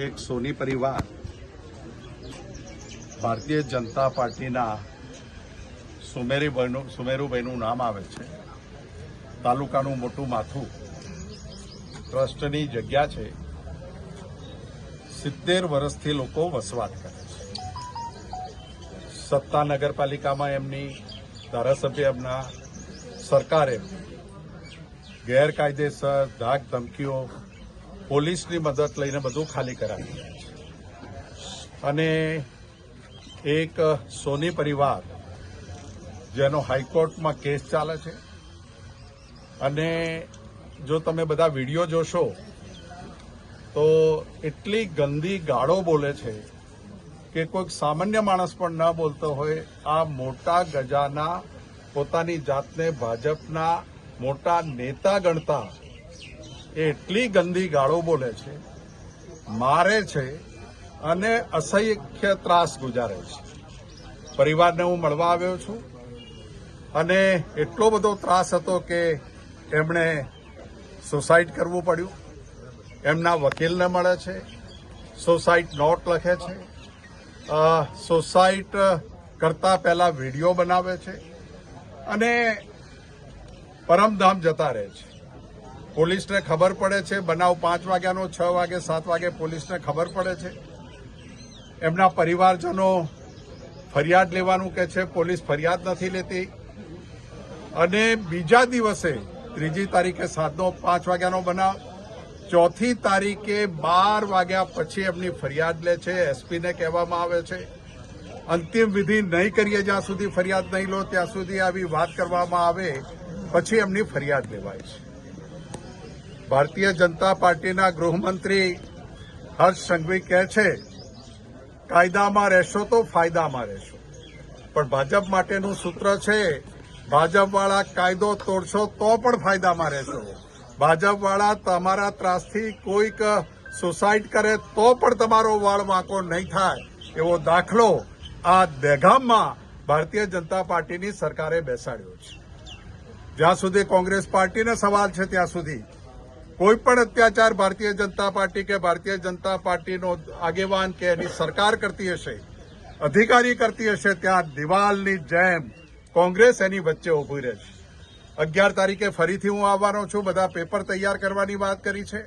એક સોની પરિવાર ભારતીય જનતા પાર્ટીના સુમેરીભાઈનું સુમેરુભાઈનું નામ આવે છે. તાલુકાનું મોટું માથું ટ્રસ્ટની જગ્યા છે. સિત્તેર વર્ષથી લોકો વસવાટ કરે છે. સત્તા નગરપાલિકામાં એમની ધારાસભ્ય એમના સરકારે ગેરકાયદેસર ધાક ધમકીઓ પોલીસની મદદ લઈને બધું ખાલી કરાવી છે. અને એક સોની પરિવાર, જેનો હાઈકોર્ટમાં કેસ ચાલે છે. અને જો તમે બધા વીડિયો જોશો, તો એટલી ગંદી ગાળો બોલે છે કે કોઈક સામાન્ય માણસ પણ ન બોલતો હોય. આ મોટા ગજાના પોતાની જાતને ભાજપના મોટા નેતા ગણતા એટલી ગંદી ગાળો બોલે છે, મારે છે અને અસહ્ય ત્રાસ ગુજારે છે. પરિવારને હું મળવા આવ્યો છું અને એટલો બધો ત્રાસ હતો કે એમણે સુસાઇડ કરવું પડ્યું. એમના વકીલને મળે છે સોસાઇટ નોટ લખે છે. સોસાઇટ કરતા પહેલા વીડિયો બનાવે છે અને પરમધામ જતા રહે છે. પોલીસને ખબર પડે છે. બનાવ પાંચ વાગ્યાનો, છ વાગે, સાત વાગે પોલીસને ખબર પડે છે. એમના પરિવારજનો ફરિયાદ લેવાનું કે છે. પોલીસ ફરિયાદ નથી લેતી. અને બીજા દિવસે, ત્રીજી તારીખે સાતનો, પાંચ વાગ્યાનો બનાવ. ચોથી તારીખે બાર વાગ્યા પછી એમની ફરિયાદ લે છે. એસપીને કહેવામાં આવે છે. અંતિમ વિધિ નહીં કરીએ જ્યાં સુધી ફરિયાદ નહીં લો, ત્યાં સુધી આવી વાત કરવામાં આવે, પછી એમની ફરિયાદ લેવાય છે. ભારતીય જનતા પાર્ટીના ગૃહમંત્રી હર્ષ સંઘવી કહે છે, કાયદામાં રહેશો તો ફાયદામાં રહેશો. પણ ભાજપ માટેનું સૂત્ર છે, ભાજપવાળા કાયદો તોડશો તો પણ ફાયદામાં રહેશો. ભાજપવાળા તમારા ત્રાસથી કોઈક સુસાઇડ કરે તો પણ તમારો વાળ વાંકો નહીં થાય. એવો દાખલો આ દહેગામમાં ભારતીય જનતા પાર્ટીની સરકારે બેસાડ્યો છે. જ્યાં સુધી કોંગ્રેસ પાર્ટીને સવાલ છે, ત્યાં સુધી કોઈ પણ અત્યાચાર ભારતીય જનતા પાર્ટી કે ભારતીય જનતા પાર્ટીનો આગેવાન કે એની સરકાર કરતી હશે, અધિકારી કરતી હશે, ત્યાં દિવાલની જેમ કોંગ્રેસ એની વચ્ચે ઊભી રહે છે અગિયાર તારીખે ફરીથી હું આવવાનો છું. બધા પેપર તૈયાર કરવાની વાત કરી છે.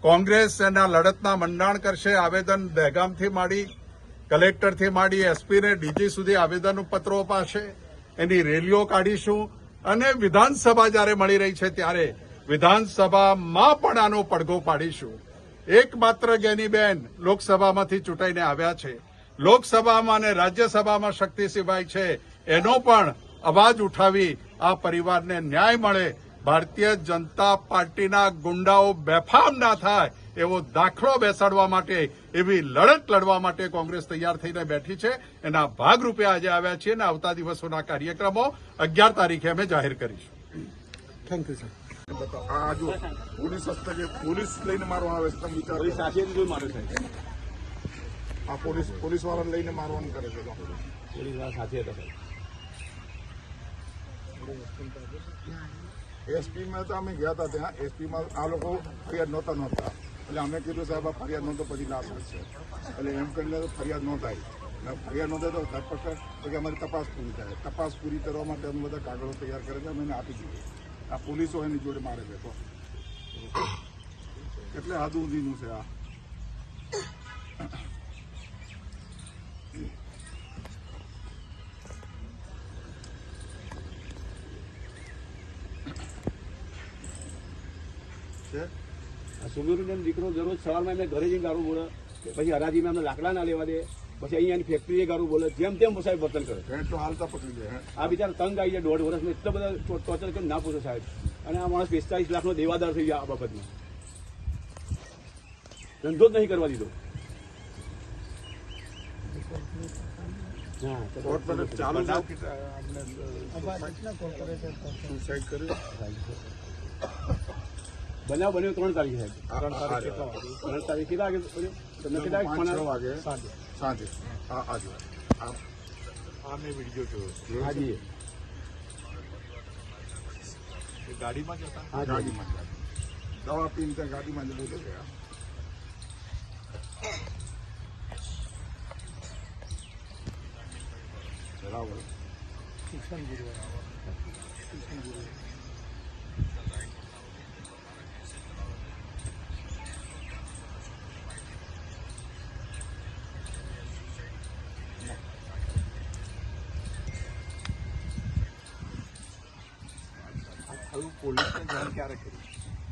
કોંગ્રેસ એના લડતના મંડાણ કરશે. આવેદન દહેગામથી માંડી, કલેક્ટરથી માંડી, એસપીને ડીજી સુધી આવેદન પત્રો અપાશે. એની રેલીઓ કાઢીશું. અને વિધાનસભા જ્યારે મળી રહી છે ત્યારે વિધાનસભામાં પણ આનો પડઘો પાડીશું. એકમાત્ર ગેનીબેન લોકસભામાંથી ચૂંટાઈને આવ્યા છે. લોકસભામાં અને રાજ્યસભામાં શક્તિ સિવાય છે. એનો પણ અવાજ ઉઠાવી આ પરિવારને ન્યાય મળે. ભારતીય જનતા પાર્ટીના ગુંડાઓ બેફામ ના થાય એવો દાખલો બેસાડવા માટે, એવી લડત લડવા માટે કોંગ્રેસ તૈયાર થઈને બેઠી છે. એના ભાગરૂપે આજે આવ્યા છીએ અને આવતા દિવસોના કાર્યક્રમો અગિયાર તારીખે અમે જાહેર કરીશું. Thank you sir. આ જો પોલીસ હસ્તકે પોલીસ લઈને મારવા આવે છે તમે વિચાર. પોલીસ સાથે જ મારે સાહેબ. આ પોલીસ પોલીસ વાળાને લઈને મારવાનું કરે છે તો. પોલીસવાળા સાથે હતા સાહેબ. એસપી માં તો અમે ગયા હતા ત્યાં. એસપી માં આ લોકો ફરિયાદ નહોતા નહોતા એટલે અમે કીધું સાહેબ આ ફરિયાદ નહોતો પછી લાશ છે. એટલે એમ કરીને તો ફરિયાદ નોંધાઈ. થાય ફરિયાદ નહોતા તો ધરપકડ પછી અમારી તપાસ પૂરી થાય. તપાસ પૂરી કરવા માટે અમે બધા કાગળો તૈયાર કરે છે અમે આપી દીધું. આ પોલીસો એની જોડે મારે તો. એટલે હદ ઊંધીનું છે? આ સુમેરુબેન દીકરો દરરોજ સવારમાં એમને ઘરે જઈને દારૂ બોલે પછી હરાજીમાં એમને લાકડા ના લેવા દે. પછી અહીંયાની ફેક્ટરીએ ગારું બોલે જેમ તેમ સાહેબ વર્તન કરે. તો હાલતા પકડી જાય આ બિચારા તંગ આવી જાય દોઢ વર્ષમાં એટલા બધા ટોર્ચર કરીને ના પૂછો સાહેબ. અને આ માણસ પિસ્તાલીસ લાખનો દેવાદાર થઈ ગયા આ બાબતમાં. ધંધો જ નહીં કરવા દીધો. ચાલુ બનાવ બન્યો ત્રણ તારીખે. ત્રણ તારીખ કેટલા વાગે તમે કેટલા વાગે. સાંજે. સાંજે. આજે આ મેં વીડિયો જોયો. હાજી. ગાડીમાં જતા? હા ગાડીમાં દવા પીને ત્યાં ગાડીમાં જ ગયા બરાબર કિશન ગુરુ કિશન ગુરુ ક્યારે કર્યું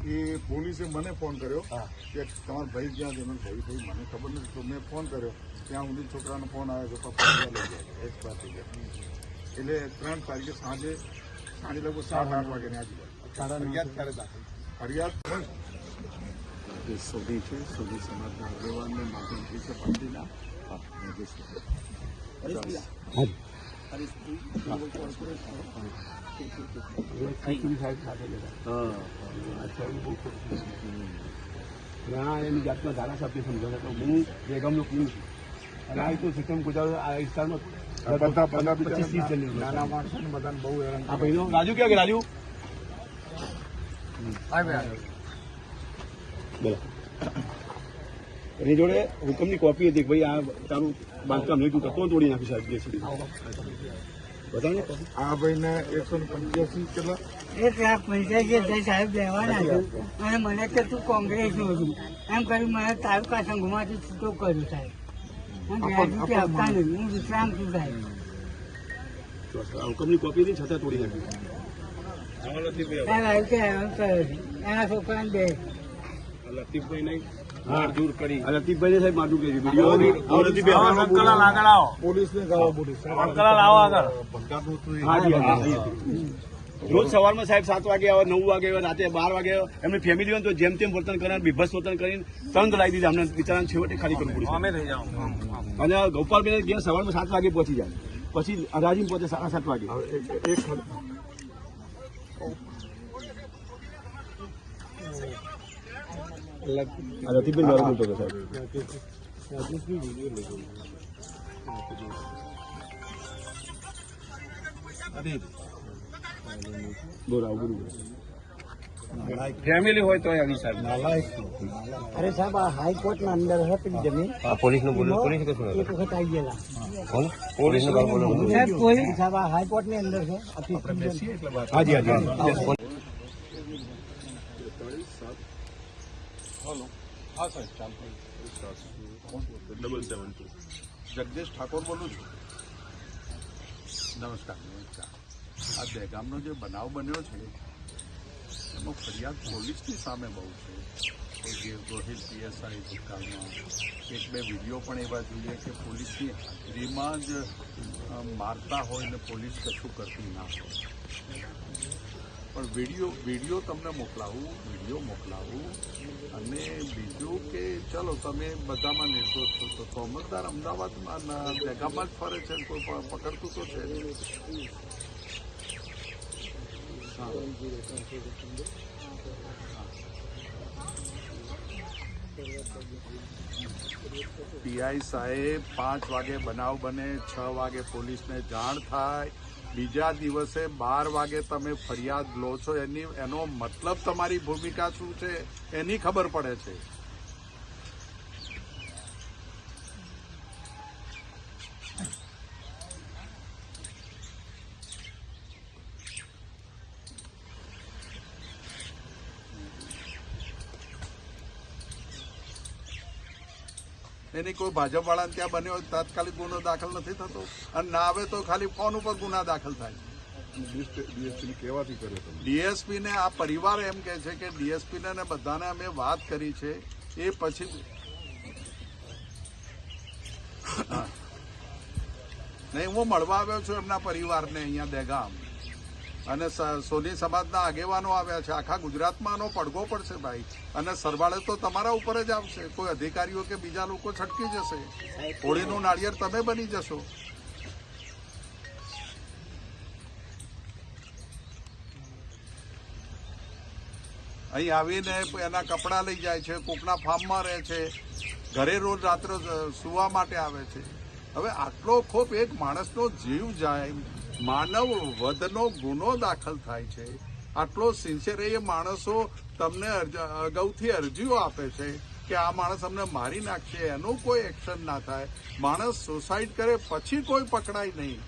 એ પોલીસે મને ફોન કર્યો કે તમારા ભાઈ ક્યાં છે મને ભાઈ ભાઈ મને ખબર નથી. તો મેં ફોન કર્યો. ત્યાં સુધી છોકરાનો ફોન આવ્યો કે પપ્પા લઈ જાય એક્સપાયર થઈ ગયા એટલે ત્રણ તારીખે સાંજે સાંજે લગભગ સાત આઠ વાગ્યાની આજુબાજુ. ફરિયાદ ક્યારે દાખલ ફરિયાદ સોઢી છે સોઢી સમાજના આગેવાનને માધ્યમથી છે પાર્ટીના. ઘણા એની જાતના ધારાસભ્ય સમજાવે તો હું બેગમનો પીવું છું અને આ તો સિસ્ટમ ગુજરાત આ વિસ્તારમાં રાજુ ક્યાં ગયા રાજુ એની જોડે હુકમની કોપી હતી કે ભાઈ આ તારું બાંધકામ નહીં તું તો તોડી નાખી સાહેબ આ ભાઈને એકસો ને પંચ્યાસી કેટલા? એ ત્યાં પંચાયત જે સાહેબ લેવાના અને મને કે તું કોંગ્રેસનો છું. એમ કરી મને તાલુકા સંઘમાંથી છૂટો કર્યો સાહેબ. અને ગ્રેજ્યુટી આપતા નહીં હું વિશ્રામ છું સાહેબ હુકમની કોપી હતી છતાં તોડી નાખી. સાહેબ આવી કે એના છોકરાને બે. લતીફભાઈ નહીં. મારઝૂર કરી. લતીફભાઈ સાહેબ માટું કરી વીડિયો પોલીસને ગાળો બોલી હાજી હાજી રોજ સવારમાં સાહેબ સાત વાગે આવે નવ વાગે આવે રાતે બાર વાગે આવે. એમની ફેમિલી હોય તો જેમ તેમ વર્તન કરે બીભત્સ વર્તન કરીને તંગ લાવી દીધા અમને. બિચારાને છેવટે ખાલી કરવું પડ્યું અને ગોપાલભાઈ ગયા સવારમાં સાત વાગે પહોંચી જાય. પછી અરાજી પહોંચે સાડા સાત વાગે. આ લતીફભાઈ મારો બોલતો હતો સાહેબ બોલો આવું બોલું ફેમિલી હોય તો આવી સાહેબ અરે સાહેબ આ હાઈકોર્ટના અંદર હતી જમીન. પોલીસનું બોલો પોલીસ કે શું એક વખત આવી ગયેલા. કોણ પોલીસનું બોલો. સાહેબ પોલીસ સાહેબ આ હાઈકોર્ટની અંદર છે. હાજી હાજી હાજી હા સાહેબ ચાલતો double seven two Jagdish Thakor બોલું છું. નમસ્કાર નમસ્કાર. આ દહેગામનો જે બનાવ બન્યો છે એમાં ફરિયાદ પોલીસની સામે બહુ છે. કે જે ગોહિલ પીએસઆઈ ભૂતકાળમાં એક બે વીડિયો પણ એવા જોઈએ કે પોલીસની હાજરીમાં જ મારતા હોય ને પોલીસ કશું કરતી ના હોય. પણ વીડિયો વીડિયો તમને મોકલાવું, વીડિયો મોકલાવું અને બીજું કે ચલો તમે બધામાં નિર્દોષ છો તો કોમલદાર અમદાવાદમાં ના જગામાં જ ફરે છે કોઈ પણ પકડતું તો છે પીઆઈ સાહેબ પાંચ વાગે બનાવ બને, છ વાગે પોલીસને જાણ થાય. બીજા દિવસે બાર વાગે તમે ફરિયાદ લો છો. એની એનો મતલબ તમારી ભૂમિકા શું છે? એની ખબર પડે છે. એની કોઈ ભાજપ વાળાને ત્યાં બન્યો હોય તાત્કાલિક ગુનો દાખલ નથી થતો. અને ના આવે તો ખાલી ફોન ઉપર ગુના દાખલ થાય. ડીએસપી કહેવાથી કર્યો તમે? ડીએસપી ને આ પરિવાર એમ કે છે કે ડીએસપી ને બધાને અમે વાત કરી છે. એ પછી નહીં હું મળવા આવ્યો છું એમના પરિવારને અહીંયા દહેગામ. અને સોની સમાજના આગેવાનો આવ્યા છે. આખા ગુજરાતમાં આનો પડઘો પડશે ભાઈ. અને સરવાળે તો તમારા ઉપર જ આવશે. કોઈ અધિકારીઓ કે બીજા લોકો છટકી જશે. હોળીનું નાળિયેર તમે બની જશો. અહીં આવીને એના કપડાં લઈ જાય છે, કોકના ફાર્મમાં રહે છે. ઘરે રોજ રાત્રે સુવા માટે આવે છે. હવે આટલો ખોપ એક માણસનો જીવ જાય માનવ વધનો ગુનો દાખલ થાય છે. આટલો સિન્સિયર એ માણસો તમને અગાઉથી અરજીઓ આપે છે કે આ માણસ અમને મારી નાખશે, એનું કોઈ એક્શન ના થાય. માણસ સુસાઇડ કરે પછી કોઈ પકડાય નહીં.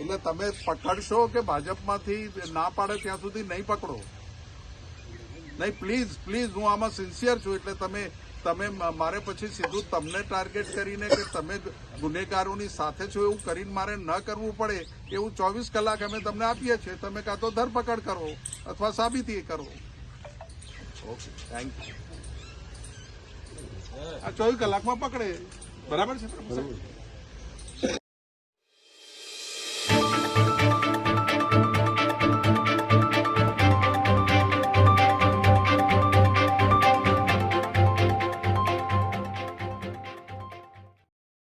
એટલે તમે પકડશો કે ભાજપમાંથી ના પાડે ત્યાં સુધી નહીં પકડો? નહીં પ્લીઝ પ્લીઝ હું આમાં સિન્સિયર છું, એટલે તમે તમે મારે પછી સીધું તમને ટાર્ગેટ કરીને કે તમે ગુનેગારોની સાથે છો એવું કરીને મારે ન કરવું પડે એવું ચોવીસ કલાક અમે તમને આપીએ છીએ. તમે કાં તો ધરપકડ કરો અથવા સાબિતી કરો. ઓકે થેન્ક યુ આ ચોવીસ કલાકમાં પકડે. બરાબર છે?